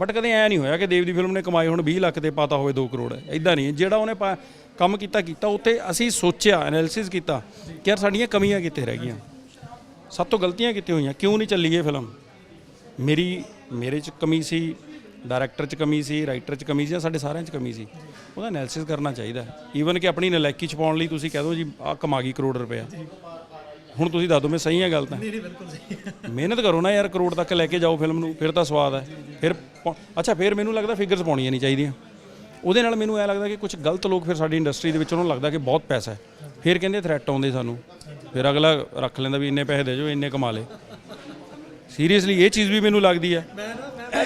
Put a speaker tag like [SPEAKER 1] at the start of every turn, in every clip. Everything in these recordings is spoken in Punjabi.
[SPEAKER 1] ਬਟ ਕਦੇ ਐ ਨਹੀਂ ਹੋਇਆ ਕਿ ਦੇਵ ਦੀ ਫਿਲਮ ਨੇ ਕਮਾਈ ਹੁਣ 20 ਲੱਖ ਤੇ ਪਾਤਾ ਹੋਵੇ 2 ਕਰੋੜ। ਐਦਾਂ ਨਹੀਂ। ਜਿਹੜਾ ਉਹਨੇ ਪਾ- ਕੰਮ ਕੀਤਾ ਕੀਤਾ ਉੱਤੇ ਅਸੀਂ ਸੋਚਿਆ ਐਨਾਲਿਸਿਸ ਕੀਤਾ ਕਿ ਯਾਰ ਸਾਡੀਆਂ ਕਮੀਆਂ ਕਿੱਥੇ ਰਹਿ ਗਈਆਂ? ਸਭ ਤੋਂ ਗਲਤੀਆਂ ਕਿੱਥੇ ਹੋਈਆਂ? ਕਿਉਂ ਨਹੀਂ ਚੱਲੀ ਇਹ ਫਿਲਮ ਮੇਰੀ, ਮੇਰੇ 'ਚ ਕਮੀ ਸੀ ਡਾਇਰੈਕਟਰ 'ਚ ਕਮੀ ਸੀ ਰਾਈਟਰ 'ਚ ਕਮੀ ਸੀ ਜਾਂ ਸਾਡੇ ਸਾਰਿਆਂ 'ਚ ਕਮੀ ਸੀ? ਉਹਦਾ ਐਨਾਲਿਸਿਸ ਕਰਨਾ ਚਾਹੀਦਾ। ਈਵਨ ਕਿ ਆਪਣੀ ਨਲਾਇਕੀ ਛਪਾਉਣ ਲਈ ਤੁਸੀਂ ਕਹਿ ਦਿਓ ਜੀ ਆ ਕਮਾ ਗਈ ਕਰੋੜ ਰੁਪਇਆ। ਹੁਣ ਤੁਸੀਂ ਦੱਸ ਦਿਓ ਮੈਂ ਸਹੀ ਹੈ ਗੱਲ ਤਾਂ? ਨਹੀਂ ਨਹੀਂ ਬਿਲਕੁਲ ਸਹੀ ਮਿਹਨਤ ਕਰੋ ਨਾ ਯਾਰ ਕਰੋੜ ਤੱਕ ਲੈ ਕੇ ਜਾਓ ਫਿਲਮ ਨੂੰ ਫਿਰ ਤਾਂ ਸਵਾਦ ਹੈ। ਫਿਰ ਪਾ- ਅੱਛਾ ਫਿਰ ਮੈਨੂੰ ਲੱਗਦਾ ਫਿਗਰਸ ਪਾਉਣੀਆਂ ਨਹੀਂ ਚਾਹੀਦੀਆਂ। ਉਹਦੇ ਨਾਲ ਮੈਨੂੰ ਐ ਲੱਗਦਾ ਕਿ ਕੁਝ ਗਲਤ ਲੋਕ ਫਿਰ ਸਾਡੀ ਇੰਡਸਟਰੀ ਦੇ ਵਿੱਚ ਉਹਨਾਂ ਨੂੰ ਲੱਗਦਾ ਕਿ ਬਹੁਤ ਪੈਸਾ ਹੈ। ਫਿਰ ਕਹਿੰਦੇ ਥ੍ਰੈਟ ਆਉਂਦੇ ਸਾਨੂੰ। ਫਿਰ ਅਗਲਾ ਰੱਖ ਲੈਂਦਾ ਵੀ ਇੰਨੇ ਪੈਸੇ ਦੇ ਜਾਓ ਇੰਨੇ ਕਮਾ ਲੇ। ਸੀਰੀਅਸਲੀ ਇਹ ਚੀਜ਼ ਵੀ ਮੈਨੂੰ ਲੱਗਦੀ ਹੈ।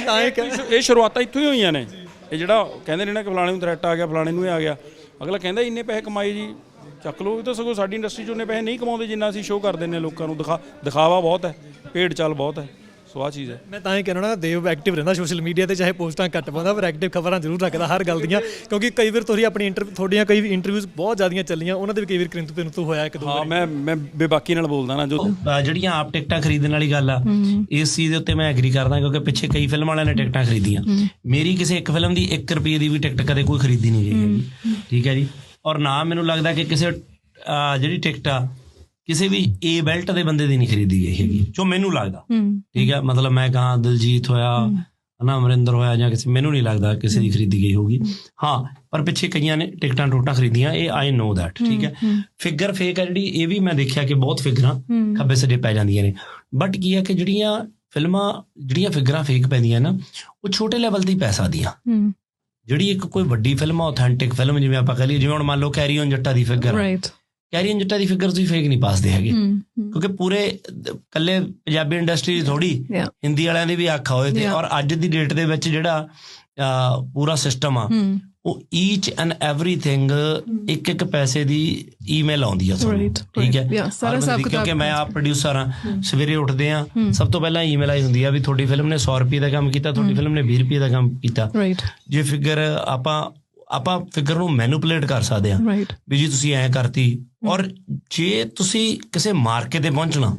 [SPEAKER 2] ਤਾਂ ਇਹ
[SPEAKER 1] ਇਹ ਸ਼ੁਰੂਆਤਾਂ ਇੱਥੋਂ ਹੀ ਹੋਈਆਂ ਨੇ। ਇਹ ਜਿਹੜਾ ਕਹਿੰਦੇ ਨੇ ਨਾ ਕਿ ਫਲਾਣੇ ਨੂੰ ਥ੍ਰੈਟ ਆ ਗਿਆ ਫਲਾਣੇ ਨੂੰ ਇਹ ਆ ਗਿਆ। ਅਗਲਾ ਕਹਿੰਦਾ ਇੰਨੇ ਪੈਸੇ ਕਮਾਏ ਜੀ ਚੱਕ ਲਓ ਇਹ ਤਾਂ ਸਗੋਂ ਸਾਡੀ ਇੰਡਸਟਰੀ 'ਚ ਉਹਨੇ ਪੈਸੇ ਨਹੀਂ ਕਮਾਉਂਦੇ ਜਿੰਨਾ ਅਸੀਂ ਸ਼ੋਅ ਕਰ ਦਿੰਦੇ ਹਾਂ ਲੋਕਾਂ ਨੂੰ। ਦਿਖਾ ਦਿਖਾਵਾ ਬਹੁਤ ਹੈ ਭੇਡ ਚਾਲ ਬਹੁਤ ਹੈ ਸੋ ਆਹ ਚੀਜ਼ ਹੈ।
[SPEAKER 2] ਮੈਂ ਤਾਂ ਹੀ ਕਹਿਣਾ ਨਾ ਦੇਵ ਐਕਟਿਵ ਰਹਿੰਦਾ ਸੋਸ਼ਲ ਮੀਡੀਆ ਤੇ ਚਾਹੇ ਪੋਸਟਾਂ ਘੱਟ ਪਾਉਂਦਾ ਪਰ ਐਕਟਿਵ ਖਬਰਾਂ ਜ਼ਰੂਰ ਰੱਖਦਾ ਹਰ ਗੱਲ ਦੀਆਂ ਕਿਉਂਕਿ ਕਈ ਵਾਰ ਤੁਸੀਂ ਆਪਣੀ ਇੰਟਰਵਿਊ ਤੁਹਾਡੀਆਂ ਕਈ ਇੰਟਰਵਿਊਜ਼ ਬਹੁਤ ਜ਼ਿਆਦੀਆਂ ਚੱਲੀਆਂ ਉਹਨਾਂ ਦੇ ਵੀ ਕਈ ਵਾਰ ਕਿੰਤੂ ਪਿੰਤੂ ਹੋਇਆ ਇੱਕ ਦੋ
[SPEAKER 1] ਹਾਂ ਮੈਂ ਮੈਂ ਬੇਬਾਕੀ ਨਾਲ ਬੋਲਦਾ ਨਾ ਜੋ
[SPEAKER 3] ਜਿਹੜੀਆਂ ਆਪ ਟਿਕਟਾਂ ਖਰੀਦਣ ਵਾਲੀ ਗੱਲ ਆ ਇਸ ਚੀਜ਼ ਦੇ ਉੱਤੇ ਮੈਂ ਐਗਰੀ ਕਰਦਾ ਕਿਉਂਕਿ ਪਿੱਛੇ ਕਈ ਫਿਲਮ ਵਾਲਿਆਂ ਨੇ ਟਿਕਟਾਂ ਖਰੀਦੀਆਂ। ਮੇਰੀ ਕਿਸੇ ਇੱਕ ਫਿਲਮ ਦੀ 1 ਰੁਪਏ ਦੀ ਵੀ ਟਿਕਟ ਕਦੇ ਕੋਈ ਖਰੀਦੀ ਨਹੀਂ ਗਈ ਠੀਕ ਹੈ ਜੀ? ਔਰ ਨਾ ਮੈਨੂੰ ਲੱਗਦਾ ਕਿ ਕਿਸੇ ਜਿਹੜੀ ਟਿਕਟ ਆ ਕਿਸੇ ਵੀ ਏ ਬੈਲਟ ਦੇ ਬੰਦੇ ਦੀ ਨਹੀਂ ਖਰੀਦੀ ਗਈ ਹੈਗੀ ਜੋ ਮੈਨੂੰ ਲੱਗਦਾ। ਠੀਕ ਹੈ ਮਤਲਬ ਮੈਂ ਕਹਾਂ ਦਿਲਜੀਤ ਹੋਇਆ ਹਨਾ ਅਮਰਿੰਦਰ ਹੋਇਆ ਜਾਂ ਕਿਸੇ ਮੈਨੂੰ ਨਹੀਂ ਲੱਗਦਾ ਕਿਸੇ ਦੀ ਖਰੀਦੀ ਗਈ ਹੋਊਗੀ। ਹਾਂ। ਪਰ ਪਿੱਛੇ ਕਈਆਂ ਨੇ ਟਿਕਟਾਂ ਟੋਟਾਂ ਖਰੀਦੀਆਂ ਇਹ ਆਈ ਨੋ ਦੈਟ ਠੀਕ ਹੈ। ਫਿਗਰ ਫੇਕ ਹੈ ਜਿਹੜੀ ਇਹ ਵੀ ਮੈਂ ਦੇਖਿਆ ਕਿ ਬਹੁਤ ਫਿਗਰਾਂ ਖੱਬੇ ਸੱਜੇ ਪੈ ਜਾਂਦੀਆਂ ਨੇ। ਬਟ ਕੀ ਹੈ ਕਿ ਜਿਹੜੀਆਂ ਫਿਲਮਾਂ ਜਿਹੜੀਆਂ ਫਿਗਰਾਂ ਫੇਕ ਪੈਂਦੀਆਂ ਨਾ ਉਹ ਛੋਟੇ ਲੈਵਲ ਤੇ ਹੀ ਪੈ ਸਕਦੀਆਂ ਜਿਹੜੀ ਇੱਕ ਕੋਈ ਵੱਡੀ ਫਿਲਮ ਆ ਆਥੈਂਟਿਕ ਫਿਲਮ ਜਿਵੇਂ ਆਪਾਂ ਕਹ ਲਈਏ ਜਿਵੇਂ ਹੁਣ ਮੰਨ ਲਓ carry on Jatta the figure
[SPEAKER 4] right
[SPEAKER 3] carry on Jatta the figure ਤੁਸੀਂ ਫੇਕ ਨਹੀਂ ਪਾਸਦੇ ਹੈਗੇ। ਕਿਉਂਕਿ ਪੂਰੇ ਕੱਲੇ ਪੰਜਾਬੀ ਇੰਡਸਟਰੀ ਥੋੜੀ. ਹਿੰਦੀ ਵਾਲਿਆਂ ਦੀ ਵੀ ਆਖਾ ਹੋਏ ਤੇ. ਔਰ ਅੱਜ ਦੀ ਡੇਟ ਦੇ ਵਿੱਚ ਜਿਹੜਾ ਪੂਰਾ ਸਿਸਟਮ ਆ ਉਹ ਈਚ ਐਂਡ ਐਵਰੀਥਿੰਗ ਇੱਕ ਇੱਕ ਪੈਸੇ ਦੀ ਈਮੇਲ ਆਉਂਦੀ ਆ ਤੁਹਾਨੂੰ ਠੀਕ ਹੈ?
[SPEAKER 4] ਸਾਰਾ ਹਿਸਾਬ
[SPEAKER 3] ਕਿਉਂਕਿ ਮੈਂ ਆਪ ਪ੍ਰੋਡਿਊਸਰ ਆ ਸਵੇਰੇ ਉੱਠਦੇ ਆ ਸਭ ਤੋਂ ਪਹਿਲਾਂ ਈਮੇਲ ਆਈ ਹੁੰਦੀ ਆ ਵੀ ਤੁਹਾਡੀ ਫਿਲਮ ਨੇ 100 ਰੁਪਏ ਦਾ ਕੰਮ ਕੀਤਾ ਤੁਹਾਡੀ ਫਿਲਮ ਨੇ 20 ਰੁਪਏ ਦਾ ਕੰਮ ਕੀਤਾ। ਜੇ ਫਿਗਰ ਆਪਾਂ ਆਪਾਂ ਫਿਗਰ ਨੂੰ ਮੈਨੂਪੂਲੇਟ ਕਰ ਸਕਦੇ ਆ ਵੀ ਜੀ ਤੁਸੀਂ ਐਂ ਕਰਤੀ ਔਰ ਜੇ ਤੁਸੀਂ ਕਿਸੇ ਮਾਰਕੇ ਤੇ ਪਹੁੰਚਣਾ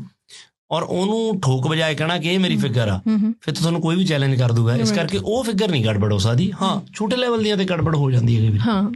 [SPEAKER 3] ਔਰ ਉਹਨੂੰ ਠੋਕ ਵਜਾਏ ਕਹਿਣਾ ਕਿ ਇਹ ਮੇਰੀ ਫਿਗਰ ਆ। ਫਿਰ ਤਾਂ ਤੁਹਾਨੂੰ ਕੋਈ ਵੀ ਚੈਲੰਜ ਕਰ ਦੂਗਾ। ਇਸ ਕਰਕੇ ਉਹ ਫਿਗਰ ਨਹੀਂ ਗੜਬੜ ਹੋ ਸਕਦੀ। ਹਾਂ ਛੋਟੇ ਲੈਵਲ ਦੀਆਂ ਤੇ ਗੜਬੜ ਹੋ ਜਾਂਦੀ ਹੈ ਵਾਰੀ।
[SPEAKER 4] ਹਾਂ।